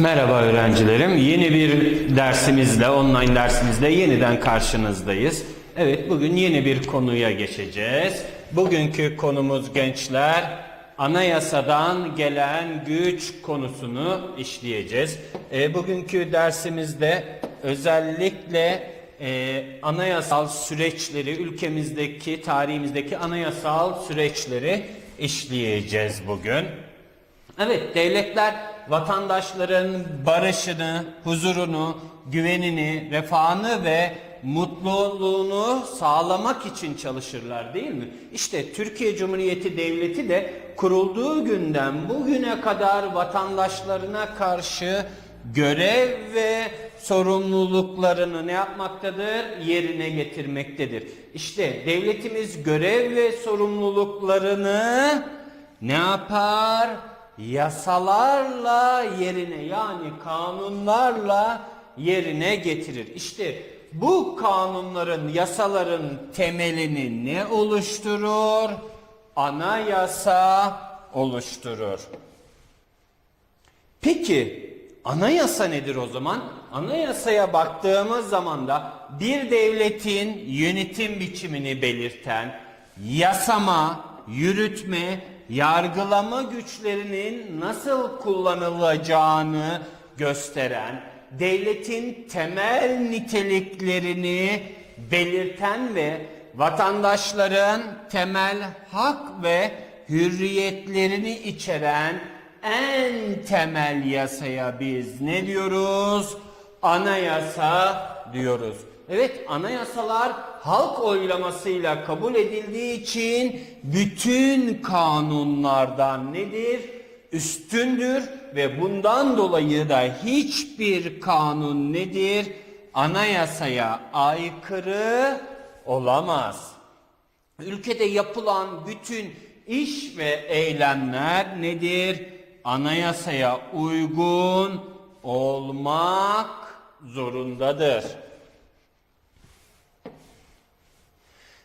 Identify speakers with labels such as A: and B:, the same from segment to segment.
A: Merhaba öğrencilerim. Yeni bir dersimizle, online dersimizle yeniden karşınızdayız. Evet, bugün yeni bir konuya geçeceğiz. Bugünkü konumuz gençler, anayasadan gelen güç konusunu işleyeceğiz. E, bugünkü dersimizde özellikle e, anayasal süreçleri, ülkemizdeki, tarihimizdeki anayasal süreçleri işleyeceğiz bugün. Evet, devletler vatandaşların barışını, huzurunu, güvenini, refahını ve mutluluğunu sağlamak için çalışırlar değil mi? İşte Türkiye Cumhuriyeti Devleti de kurulduğu günden bugüne kadar vatandaşlarına karşı görev ve sorumluluklarını ne yapmaktadır? Yerine getirmektedir. İşte devletimiz görev ve sorumluluklarını ne yapar? Yasalarla yerine yani kanunlarla yerine getirir. İşte bu kanunların, yasaların temelini ne oluşturur? Anayasa oluşturur. Peki anayasa nedir o zaman? Anayasaya baktığımız zaman da bir devletin yönetim biçimini belirten, yasama, yürütme, yargılama güçlerinin nasıl kullanılacağını gösteren, devletin temel niteliklerini belirten ve vatandaşların temel hak ve hürriyetlerini içeren en temel yasaya biz ne diyoruz? Anayasa diyoruz. Evet anayasalar halk oylamasıyla kabul edildiği için bütün kanunlardan nedir? Üstündür ve bundan dolayı da hiçbir kanun nedir? Anayasaya aykırı olamaz. Ülkede yapılan bütün iş ve eylemler nedir? Anayasaya uygun olmak zorundadır.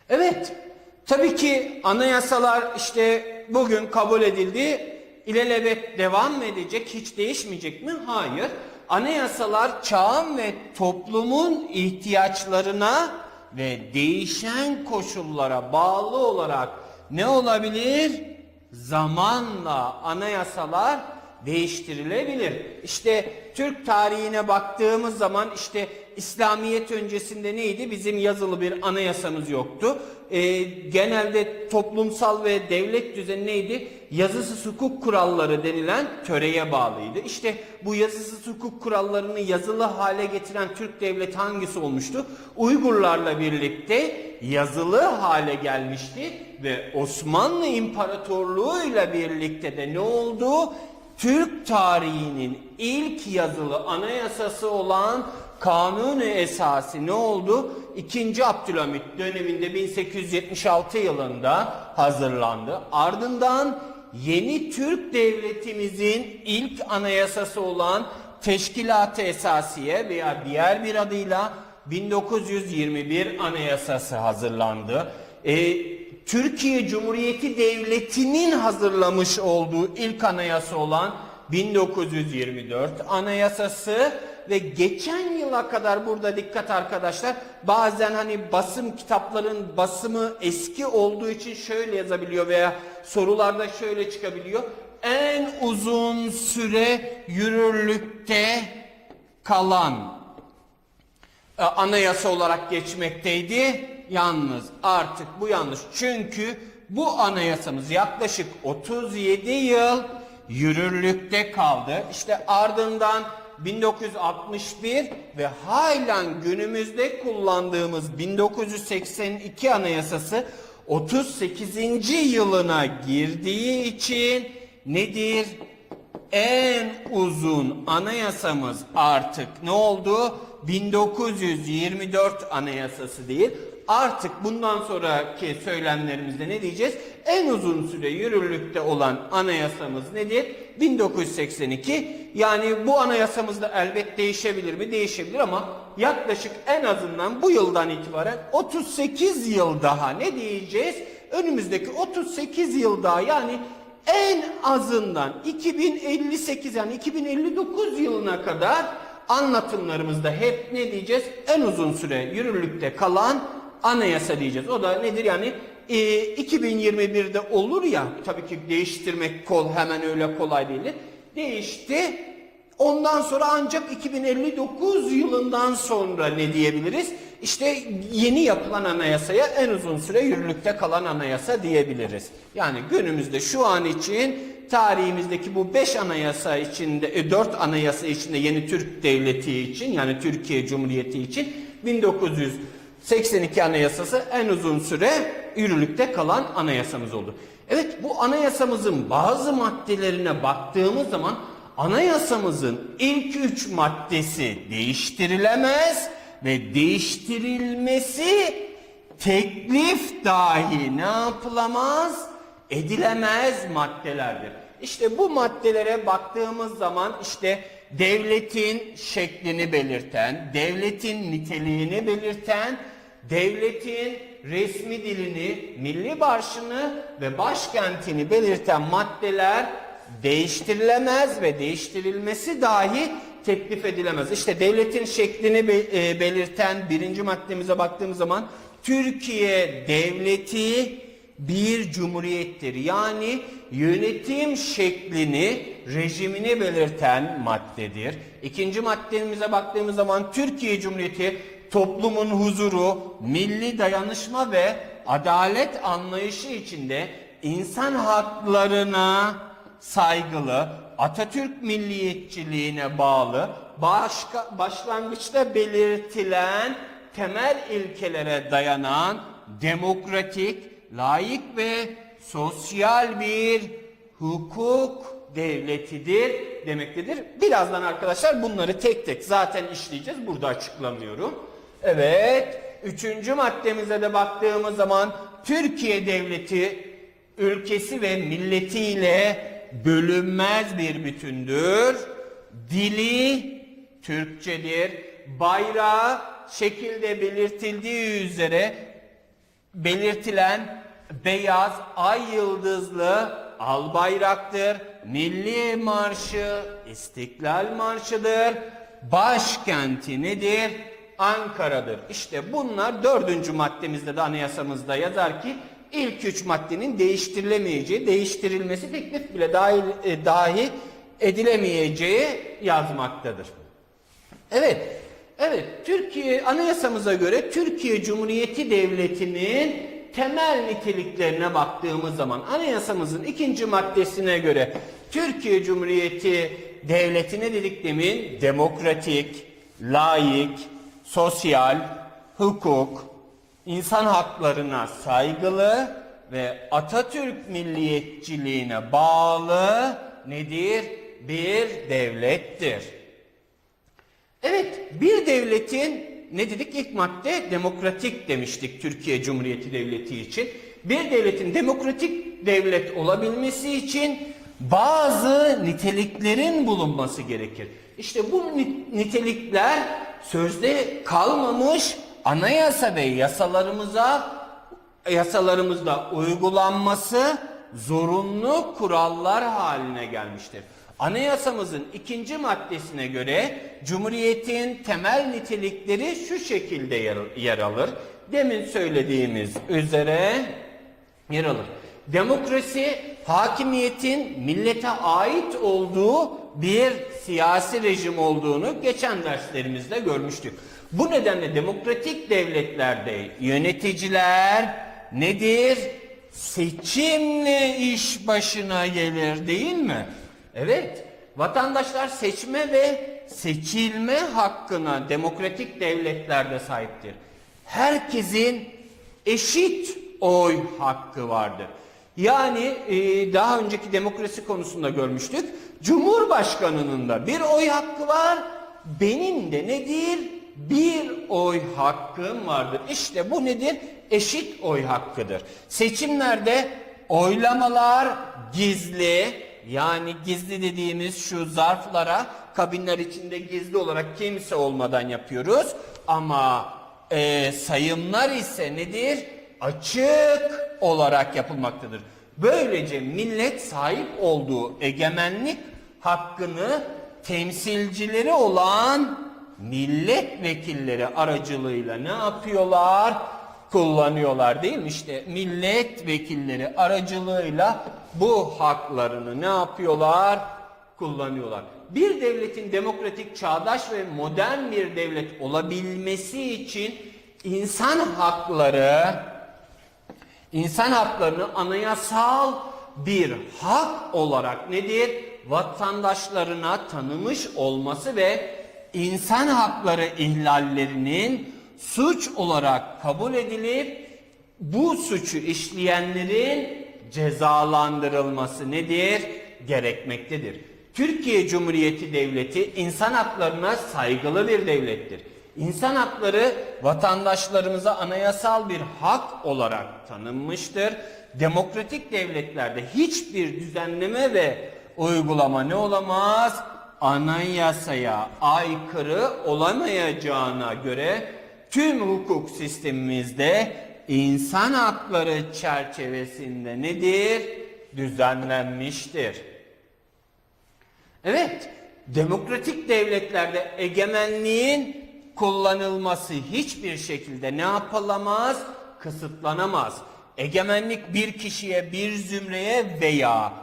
A: Evet, tabii ki anayasalar işte bugün kabul edildi, ilelebet devam edecek, hiç değişmeyecek mi? Hayır. Anayasalar çağın ve toplumun ihtiyaçlarına ve değişen koşullara bağlı olarak ne olabilir? Zamanla anayasalar değiştirilebilir. İşte Türk tarihine baktığımız zaman işte İslamiyet öncesinde neydi? Bizim yazılı bir anayasamız yoktu. Ee, genelde toplumsal ve devlet düzeni neydi? Yazısız hukuk kuralları denilen töreye bağlıydı. İşte bu yazısız hukuk kurallarını yazılı hale getiren Türk devleti hangisi olmuştu? Uygurlarla birlikte yazılı hale gelmişti ve Osmanlı İmparatorluğu ile birlikte de ne oldu? Türk tarihinin ilk yazılı anayasası olan Kanuni Esası ne oldu? 2. Abdülhamit döneminde 1876 yılında hazırlandı. Ardından yeni Türk devletimizin ilk anayasası olan Teşkilat-ı Esasiye veya diğer bir adıyla 1921 Anayasası hazırlandı. Ee, Türkiye Cumhuriyeti Devleti'nin hazırlamış olduğu ilk anayasa olan 1924 Anayasası ve geçen yıla kadar burada dikkat arkadaşlar bazen hani basım kitapların basımı eski olduğu için şöyle yazabiliyor veya sorularda şöyle çıkabiliyor. En uzun süre yürürlükte kalan e, anayasa olarak geçmekteydi. Yalnız artık bu yanlış. Çünkü bu anayasamız yaklaşık 37 yıl yürürlükte kaldı. İşte ardından 1961 ve halen günümüzde kullandığımız 1982 anayasası 38. yılına girdiği için nedir? En uzun anayasamız artık ne oldu? 1924 anayasası değil. Artık bundan sonraki söylemlerimizde ne diyeceğiz? En uzun süre yürürlükte olan anayasamız nedir? 1982. Yani bu anayasamızda elbet değişebilir mi? Değişebilir ama yaklaşık en azından bu yıldan itibaren 38 yıl daha ne diyeceğiz? Önümüzdeki 38 yıl daha yani en azından 2058 yani 2059 yılına kadar anlatımlarımızda hep ne diyeceğiz? En uzun süre yürürlükte kalan anayasa diyeceğiz. O da nedir yani e, 2021'de olur ya tabii ki değiştirmek kol hemen öyle kolay değil. Değişti. Ondan sonra ancak 2059 yılından sonra ne diyebiliriz? İşte yeni yapılan anayasaya en uzun süre yürürlükte kalan anayasa diyebiliriz. Yani günümüzde şu an için tarihimizdeki bu 5 anayasa içinde, 4 anayasa içinde yeni Türk Devleti için yani Türkiye Cumhuriyeti için 1982 anayasası en uzun süre yürürlükte kalan anayasamız oldu. Evet bu anayasamızın bazı maddelerine baktığımız zaman anayasamızın ilk üç maddesi değiştirilemez ve değiştirilmesi teklif dahi ne yapılamaz? Edilemez maddelerdir. İşte bu maddelere baktığımız zaman işte devletin şeklini belirten, devletin niteliğini belirten, devletin resmi dilini, milli marşını ve başkentini belirten maddeler değiştirilemez ve değiştirilmesi dahi teklif edilemez. İşte devletin şeklini e, belirten birinci maddemize baktığımız zaman Türkiye devleti bir cumhuriyettir. Yani yönetim şeklini, rejimini belirten maddedir. İkinci maddemize baktığımız zaman Türkiye Cumhuriyeti toplumun huzuru, milli dayanışma ve adalet anlayışı içinde insan haklarına saygılı, Atatürk milliyetçiliğine bağlı, başka, başlangıçta belirtilen temel ilkelere dayanan demokratik, layık ve sosyal bir hukuk devletidir demektedir. Birazdan arkadaşlar bunları tek tek zaten işleyeceğiz. Burada açıklamıyorum. Evet. Üçüncü maddemize de baktığımız zaman Türkiye devleti ülkesi ve milletiyle bölünmez bir bütündür. Dili Türkçedir. Bayrağı şekilde belirtildiği üzere belirtilen beyaz ay yıldızlı al bayraktır. Milli marşı İstiklal Marşı'dır. Başkenti nedir? Ankara'dır. İşte bunlar dördüncü maddemizde de anayasamızda yazar ki ilk üç maddenin değiştirilemeyeceği, değiştirilmesi teklif bile dahil, e, dahi edilemeyeceği yazmaktadır. Evet, evet. Türkiye anayasamıza göre Türkiye Cumhuriyeti Devleti'nin temel niteliklerine baktığımız zaman anayasamızın ikinci maddesine göre Türkiye Cumhuriyeti Devleti ne dedik demin? Demokratik, layık, sosyal, hukuk, insan haklarına saygılı ve Atatürk milliyetçiliğine bağlı nedir? Bir devlettir. Evet, bir devletin ne dedik ilk madde demokratik demiştik Türkiye Cumhuriyeti Devleti için. Bir devletin demokratik devlet olabilmesi için bazı niteliklerin bulunması gerekir. İşte bu ni- nitelikler sözde kalmamış anayasa ve yasalarımıza yasalarımızda uygulanması zorunlu kurallar haline gelmiştir. Anayasamızın ikinci maddesine göre Cumhuriyet'in temel nitelikleri şu şekilde yer, yer alır. Demin söylediğimiz üzere yer alır. Demokrasi, hakimiyetin millete ait olduğu bir siyasi rejim olduğunu geçen derslerimizde görmüştük. Bu nedenle demokratik devletlerde yöneticiler nedir? Seçimle iş başına gelir değil mi? Evet, vatandaşlar seçme ve seçilme hakkına demokratik devletlerde sahiptir. Herkesin eşit oy hakkı vardır. Yani e, daha önceki demokrasi konusunda görmüştük. Cumhurbaşkanının da bir oy hakkı var. Benim de nedir? Bir oy hakkım vardır. İşte bu nedir? Eşit oy hakkıdır. Seçimlerde oylamalar gizli, yani gizli dediğimiz şu zarflara kabinler içinde gizli olarak kimse olmadan yapıyoruz. Ama e, sayımlar ise nedir? Açık olarak yapılmaktadır. Böylece millet sahip olduğu egemenlik hakkını temsilcileri olan milletvekilleri aracılığıyla ne yapıyorlar? Kullanıyorlar değil mi? İşte milletvekilleri aracılığıyla bu haklarını ne yapıyorlar? Kullanıyorlar. Bir devletin demokratik, çağdaş ve modern bir devlet olabilmesi için insan hakları İnsan haklarını anayasal bir hak olarak nedir? Vatandaşlarına tanımış olması ve insan hakları ihlallerinin suç olarak kabul edilip bu suçu işleyenlerin cezalandırılması nedir? Gerekmektedir. Türkiye Cumhuriyeti Devleti insan haklarına saygılı bir devlettir. İnsan hakları vatandaşlarımıza anayasal bir hak olarak tanınmıştır. Demokratik devletlerde hiçbir düzenleme ve uygulama ne olamaz? Anayasaya aykırı olamayacağına göre tüm hukuk sistemimizde insan hakları çerçevesinde nedir? Düzenlenmiştir. Evet, demokratik devletlerde egemenliğin kullanılması hiçbir şekilde ne yapılamaz? Kısıtlanamaz. Egemenlik bir kişiye, bir zümreye veya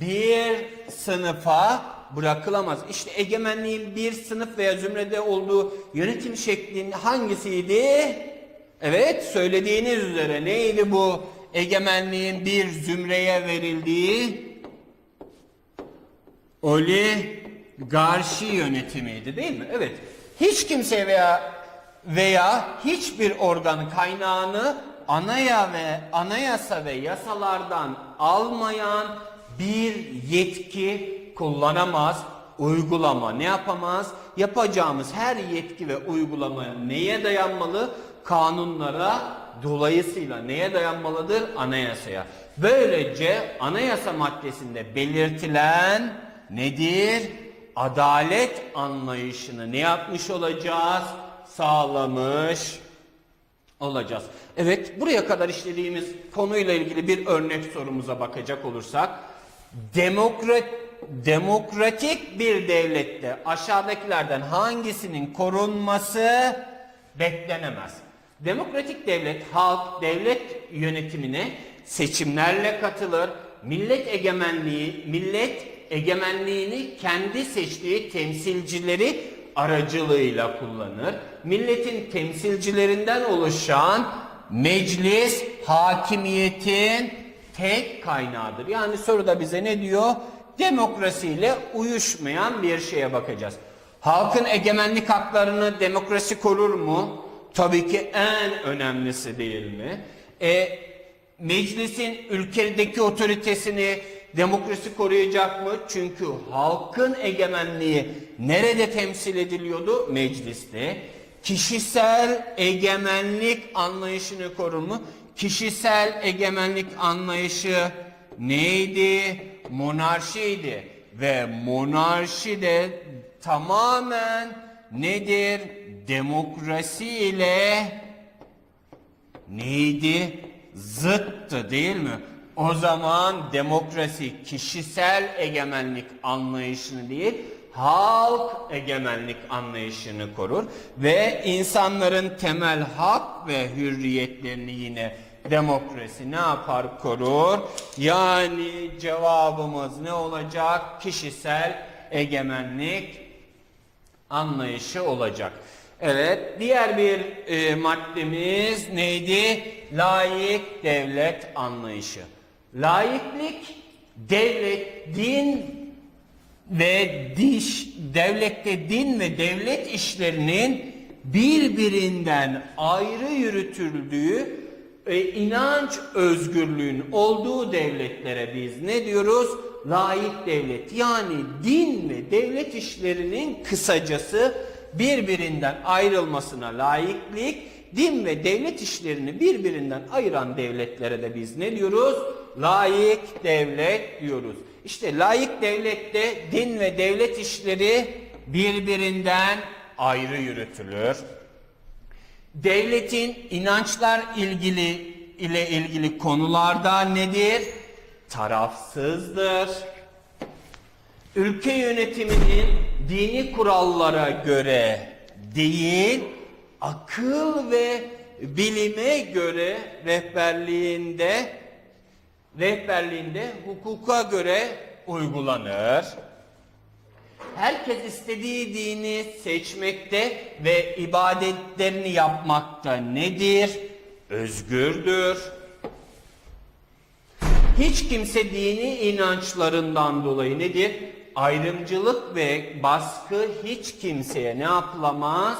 A: bir sınıfa bırakılamaz. İşte egemenliğin bir sınıf veya zümrede olduğu yönetim şeklinin hangisiydi? Evet, söylediğiniz üzere neydi bu egemenliğin bir zümreye verildiği? oligarşi yönetimiydi değil mi? Evet. Hiç kimse veya veya hiçbir organ kaynağını anaya ve anayasa ve yasalardan almayan bir yetki kullanamaz, uygulama ne yapamaz? Yapacağımız her yetki ve uygulama neye dayanmalı? Kanunlara dolayısıyla neye dayanmalıdır? Anayasaya. Böylece anayasa maddesinde belirtilen nedir? Adalet anlayışını ne yapmış olacağız? Sağlamış olacağız. Evet, buraya kadar işlediğimiz konuyla ilgili bir örnek sorumuza bakacak olursak, demokrat demokratik bir devlette aşağıdakilerden hangisinin korunması beklenemez? Demokratik devlet halk devlet yönetimine seçimlerle katılır. Millet egemenliği, millet egemenliğini kendi seçtiği temsilcileri aracılığıyla kullanır. Milletin temsilcilerinden oluşan meclis hakimiyetin tek kaynağıdır. Yani soruda bize ne diyor? Demokrasiyle uyuşmayan bir şeye bakacağız. Halkın egemenlik haklarını demokrasi korur mu? Tabii ki en önemlisi değil mi? E, meclisin ülkedeki otoritesini demokrasi koruyacak mı? Çünkü halkın egemenliği nerede temsil ediliyordu? Mecliste. Kişisel egemenlik anlayışını korur mu? Kişisel egemenlik anlayışı neydi? Monarşiydi. Ve monarşi de tamamen nedir? Demokrasi ile neydi? Zıttı değil mi? O zaman demokrasi kişisel egemenlik anlayışını değil, halk egemenlik anlayışını korur ve insanların temel hak ve hürriyetlerini yine demokrasi ne yapar korur? Yani cevabımız ne olacak? Kişisel egemenlik anlayışı olacak. Evet, diğer bir e, maddemiz neydi? Layık devlet anlayışı. Laiklik devlet, din ve diş, devlette din ve devlet işlerinin birbirinden ayrı yürütüldüğü e, inanç özgürlüğün olduğu devletlere biz ne diyoruz? Layık devlet. Yani din ve devlet işlerinin kısacası birbirinden ayrılmasına layıklık, din ve devlet işlerini birbirinden ayıran devletlere de biz ne diyoruz? Layık devlet diyoruz. İşte layık devlette din ve devlet işleri birbirinden ayrı yürütülür. Devletin inançlar ilgili ile ilgili konularda nedir? tarafsızdır. Ülke yönetiminin dini kurallara göre değil, akıl ve bilime göre rehberliğinde rehberliğinde hukuka göre uygulanır. Herkes istediği dini seçmekte ve ibadetlerini yapmakta nedir? Özgürdür. Hiç kimse dini inançlarından dolayı nedir? Ayrımcılık ve baskı hiç kimseye ne yapılamaz?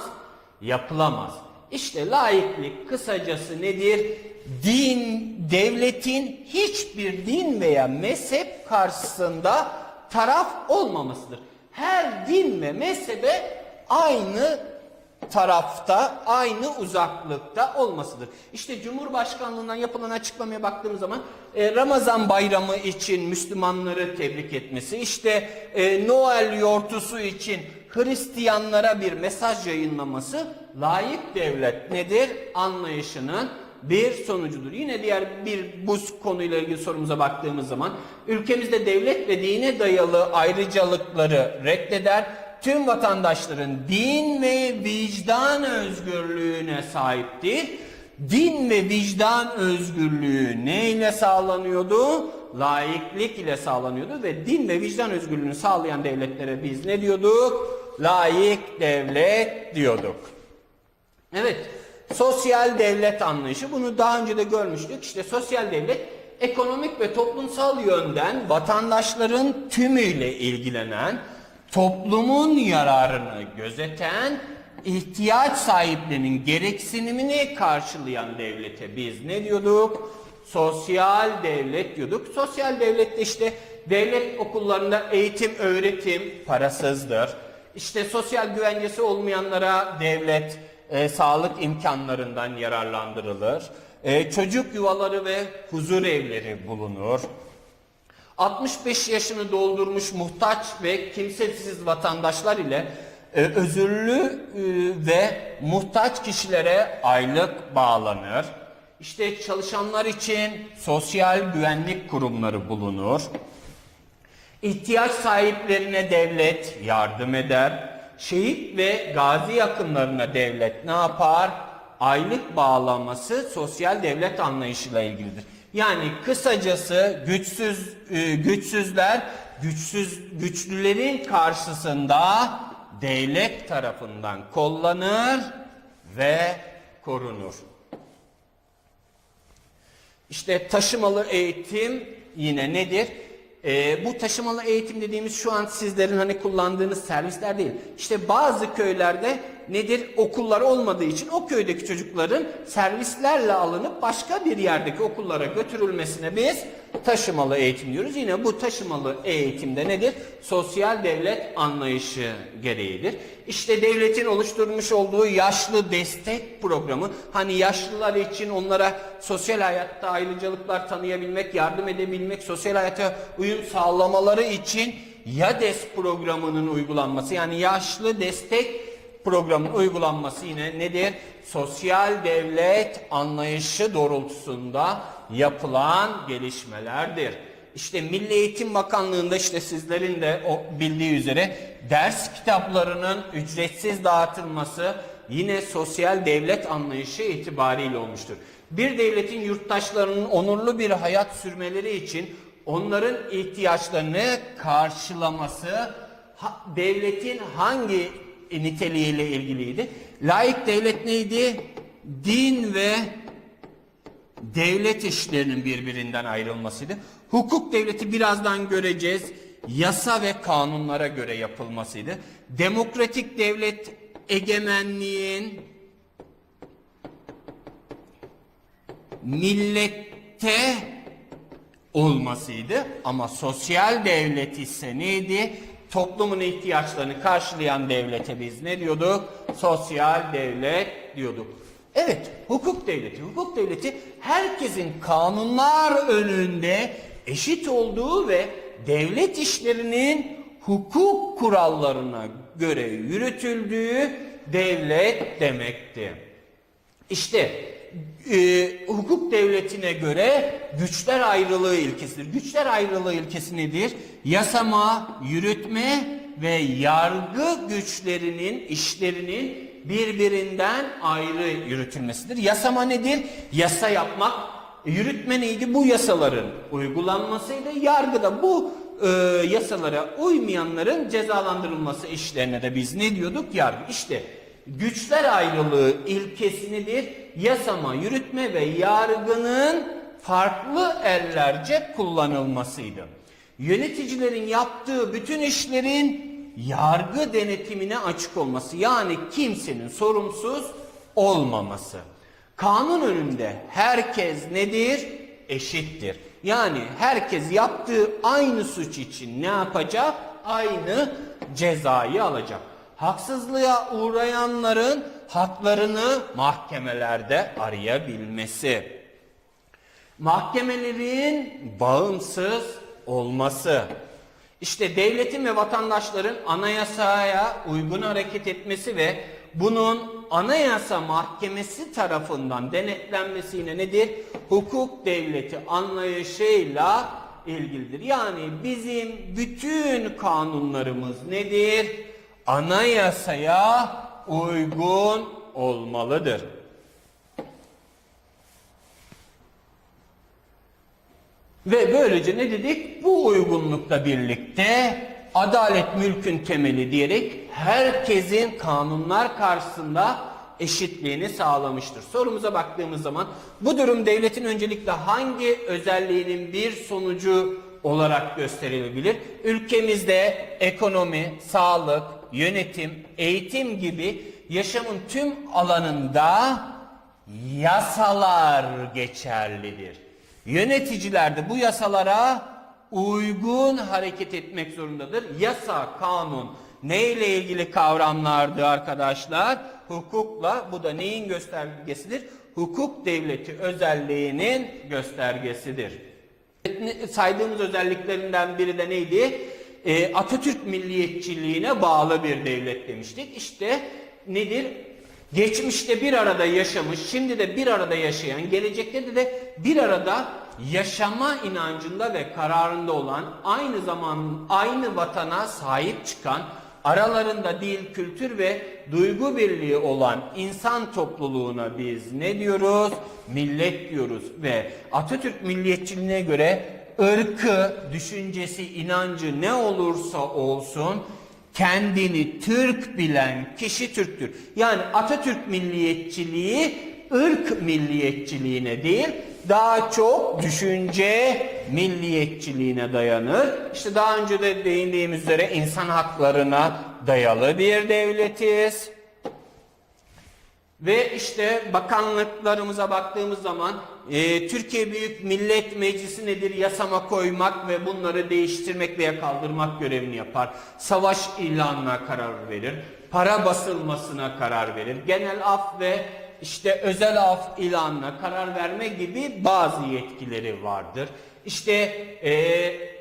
A: Yapılamaz. İşte laiklik kısacası nedir? Din, devletin hiçbir din veya mezhep karşısında taraf olmamasıdır. Her din ve mezhebe aynı tarafta, aynı uzaklıkta olmasıdır. İşte Cumhurbaşkanlığından yapılan açıklamaya baktığımız zaman e, Ramazan bayramı için Müslümanları tebrik etmesi, işte e, Noel yortusu için Hristiyanlara bir mesaj yayınlaması layık devlet nedir anlayışının bir sonucudur. Yine diğer bir bu konuyla ilgili sorumuza baktığımız zaman ülkemizde devlet ve dine dayalı ayrıcalıkları reddeder. Tüm vatandaşların din ve vicdan özgürlüğüne sahiptir. Din ve vicdan özgürlüğü ne ile sağlanıyordu? Laiklik ile sağlanıyordu ve din ve vicdan özgürlüğünü sağlayan devletlere biz ne diyorduk? Laik devlet diyorduk. Evet, sosyal devlet anlayışı bunu daha önce de görmüştük. İşte sosyal devlet ekonomik ve toplumsal yönden vatandaşların tümüyle ilgilenen, toplumun yararını gözeten, ihtiyaç sahiplerinin gereksinimini karşılayan devlete biz ne diyorduk? Sosyal devlet diyorduk. Sosyal devlette işte devlet okullarında eğitim, öğretim parasızdır. İşte sosyal güvencesi olmayanlara devlet e, sağlık imkanlarından yararlandırılır. E, çocuk yuvaları ve huzur evleri bulunur. 65 yaşını doldurmuş muhtaç ve kimsesiz vatandaşlar ile e, özürlü e, ve muhtaç kişilere aylık bağlanır. İşte çalışanlar için sosyal güvenlik kurumları bulunur. İhtiyaç sahiplerine devlet yardım eder. Şehit ve gazi yakınlarına devlet ne yapar? Aylık bağlaması sosyal devlet anlayışıyla ilgilidir. Yani kısacası güçsüz e, güçsüzler güçsüz güçlülerin karşısında devlet tarafından kollanır ve korunur. İşte taşımalı eğitim yine nedir? Ee, bu taşımalı eğitim dediğimiz şu an sizlerin hani kullandığınız servisler değil. İşte bazı köylerde nedir? Okullar olmadığı için o köydeki çocukların servislerle alınıp başka bir yerdeki okullara götürülmesine biz taşımalı eğitim diyoruz. Yine bu taşımalı eğitimde nedir? Sosyal devlet anlayışı gereğidir. İşte devletin oluşturmuş olduğu yaşlı destek programı hani yaşlılar için onlara sosyal hayatta ayrıcalıklar tanıyabilmek, yardım edebilmek, sosyal hayata uyum sağlamaları için YADES programının uygulanması yani yaşlı destek programın uygulanması yine nedir? Sosyal devlet anlayışı doğrultusunda yapılan gelişmelerdir. İşte Milli Eğitim Bakanlığı'nda işte sizlerin de o bildiği üzere ders kitaplarının ücretsiz dağıtılması yine sosyal devlet anlayışı itibariyle olmuştur. Bir devletin yurttaşlarının onurlu bir hayat sürmeleri için onların ihtiyaçlarını karşılaması devletin hangi niteliğiyle ilgiliydi? Laik devlet neydi? Din ve devlet işlerinin birbirinden ayrılmasıydı. Hukuk devleti birazdan göreceğiz. Yasa ve kanunlara göre yapılmasıydı. Demokratik devlet egemenliğin millette olmasıydı ama sosyal devlet ise neydi? Toplumun ihtiyaçlarını karşılayan devlete biz ne diyorduk? Sosyal devlet diyorduk. Evet, hukuk devleti. Hukuk devleti herkesin kanunlar önünde eşit olduğu ve devlet işlerinin hukuk kurallarına göre yürütüldüğü devlet demekti. İşte e, hukuk devletine göre güçler ayrılığı ilkesidir. Güçler ayrılığı ilkesi nedir? Yasama, yürütme ve yargı güçlerinin işlerinin birbirinden ayrı yürütülmesidir. Yasama nedir? Yasa yapmak. E, Yürütme neydi? Bu yasaların uygulanmasıydı. Yargıda bu e, yasalara uymayanların cezalandırılması işlerine de biz ne diyorduk? Yargı. İşte güçler ayrılığı ilkesi nedir? Yasama, yürütme ve yargının farklı ellerce kullanılmasıydı. Yöneticilerin yaptığı bütün işlerin yargı denetimine açık olması yani kimsenin sorumsuz olmaması. Kanun önünde herkes nedir? Eşittir. Yani herkes yaptığı aynı suç için ne yapacak? Aynı cezayı alacak. Haksızlığa uğrayanların haklarını mahkemelerde arayabilmesi. Mahkemelerin bağımsız olması. İşte devletin ve vatandaşların anayasaya uygun hareket etmesi ve bunun anayasa mahkemesi tarafından denetlenmesi yine nedir? Hukuk devleti anlayışıyla ilgilidir. Yani bizim bütün kanunlarımız nedir? Anayasaya uygun olmalıdır. Ve böylece ne dedik? Bu uygunlukla birlikte adalet mülkün temeli diyerek herkesin kanunlar karşısında eşitliğini sağlamıştır. Sorumuza baktığımız zaman bu durum devletin öncelikle hangi özelliğinin bir sonucu olarak gösterilebilir? Ülkemizde ekonomi, sağlık, yönetim, eğitim gibi yaşamın tüm alanında yasalar geçerlidir. Yöneticiler de bu yasalara uygun hareket etmek zorundadır. Yasa, kanun neyle ilgili kavramlardı arkadaşlar? Hukukla bu da neyin göstergesidir? Hukuk devleti özelliğinin göstergesidir. Saydığımız özelliklerinden biri de neydi? Ee, Atatürk milliyetçiliğine bağlı bir devlet demiştik. İşte nedir? Geçmişte bir arada yaşamış, şimdi de bir arada yaşayan, gelecekte de bir arada yaşama inancında ve kararında olan, aynı zaman aynı vatana sahip çıkan, aralarında dil, kültür ve duygu birliği olan insan topluluğuna biz ne diyoruz? Millet diyoruz ve Atatürk milliyetçiliğine göre ırkı, düşüncesi, inancı ne olursa olsun kendini Türk bilen kişi Türktür. Yani Atatürk milliyetçiliği ırk milliyetçiliğine değil, daha çok düşünce milliyetçiliğine dayanır. İşte daha önce de değindiğimiz üzere insan haklarına dayalı bir devletiz. Ve işte bakanlıklarımıza baktığımız zaman e, Türkiye Büyük Millet Meclisi nedir? Yasama koymak ve bunları değiştirmek veya kaldırmak görevini yapar. Savaş ilanına karar verir. Para basılmasına karar verir. Genel af ve işte özel af ilanına karar verme gibi bazı yetkileri vardır. İşte e,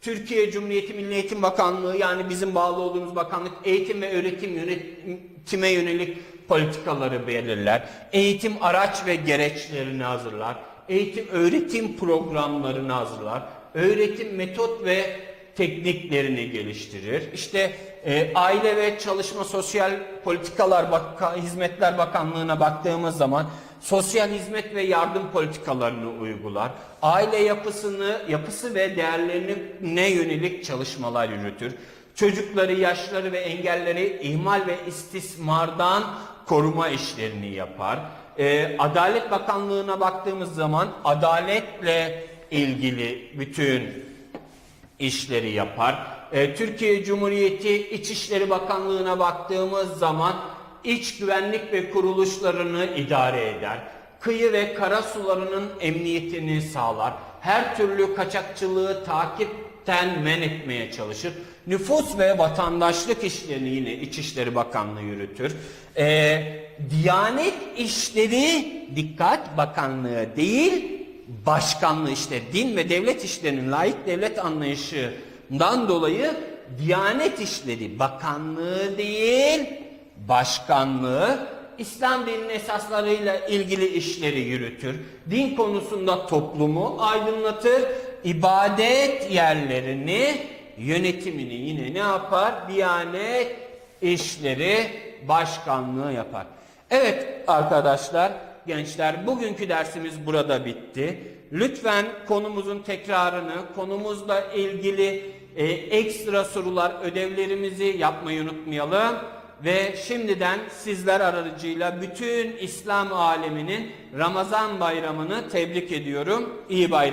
A: Türkiye Cumhuriyeti Milli Eğitim Bakanlığı yani bizim bağlı olduğumuz bakanlık eğitim ve öğretim yönetime yönelik politikaları belirler. Eğitim araç ve gereçlerini hazırlar. Eğitim öğretim programlarını hazırlar. Öğretim metot ve tekniklerini geliştirir. İşte e, Aile ve Çalışma Sosyal Politikalar Bak Hizmetler Bakanlığı'na baktığımız zaman sosyal hizmet ve yardım politikalarını uygular. Aile yapısını, yapısı ve değerlerine yönelik çalışmalar yürütür. Çocukları, yaşları ve engelleri ihmal ve istismardan koruma işlerini yapar. Ee, Adalet Bakanlığı'na baktığımız zaman adaletle ilgili bütün işleri yapar. Ee, Türkiye Cumhuriyeti İçişleri Bakanlığı'na baktığımız zaman iç güvenlik ve kuruluşlarını idare eder. Kıyı ve kara sularının emniyetini sağlar. Her türlü kaçakçılığı takipten men etmeye çalışır. Nüfus ve vatandaşlık işlerini yine İçişleri Bakanlığı yürütür. Ee, Diyanet işleri Dikkat Bakanlığı değil, başkanlığı işte din ve devlet işlerinin layık devlet anlayışından dolayı Diyanet İşleri Bakanlığı değil, başkanlığı İslam dinin esaslarıyla ilgili işleri yürütür. Din konusunda toplumu aydınlatır. İbadet yerlerini yönetimini yine ne yapar? Diyanet işleri başkanlığı yapar. Evet arkadaşlar, gençler bugünkü dersimiz burada bitti. Lütfen konumuzun tekrarını, konumuzla ilgili e, ekstra sorular, ödevlerimizi yapmayı unutmayalım. Ve şimdiden sizler aracıyla bütün İslam aleminin Ramazan bayramını tebrik ediyorum. İyi bayram.